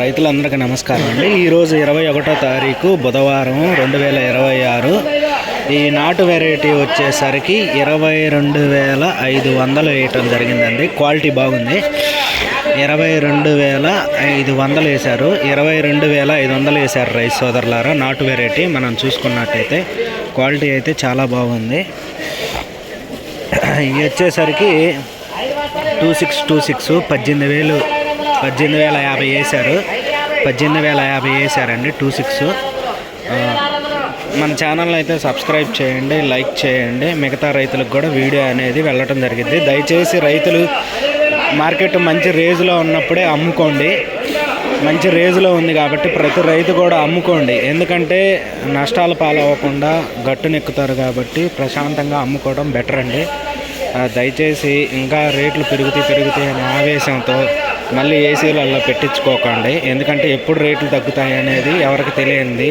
రైతులందరికీ నమస్కారం అండి. ఈరోజు ఇరవై ఒకటో తారీఖు బుధవారం రెండు వేల ఇరవై ఆరు. ఈ నాటు వెరైటీ వచ్చేసరికి ఇరవై రెండు వేల ఐదు వందలు వేయటం జరిగిందండి. క్వాలిటీ బాగుంది. ఇరవై రెండు వేల ఐదు వందలు వేశారు. ఇరవై రెండు వేల ఐదు వందలు వేశారు రైస్ సోదరులారా. నాటు వెరైటీ మనం చూసుకున్నట్టయితే క్వాలిటీ అయితే చాలా బాగుంది. ఇవి వచ్చేసరికి టూ సిక్స్ టూ సిక్స్ పద్దెనిమిది వేలు పద్దెనిమిది వేల యాభై వేశారు. పద్దెనిమిది వేల యాభై వేశారండి. Two six. మన ఛానల్ అయితే సబ్స్క్రైబ్ చేయండి లైక్ చేయండి. మిగతా రైతులకు కూడా వీడియో అనేది వెళ్ళటం జరిగింది. దయచేసి రైతులు మార్కెట్ మంచి రేజులో ఉన్నప్పుడే అమ్ముకోండి. మంచి రేజులో ఉంది కాబట్టి ప్రతి రైతు కూడా అమ్ముకోండి. ఎందుకంటే నష్టాలు పాలవ్వకుండా గట్టునెక్కుతారు కాబట్టి ప్రశాంతంగా అమ్ముకోవడం బెటర్ అండి దయచేసి ఇంకా రేట్లు పెరుగుతాయి పెరుగుతాయి అనే ఆవేశంతో మళ్ళీ ఏసీలలో పెట్టించుకోకండి. ఎందుకంటే ఎప్పుడు రేట్లు తగ్గుతాయి అనేది ఎవరికి తెలియంది.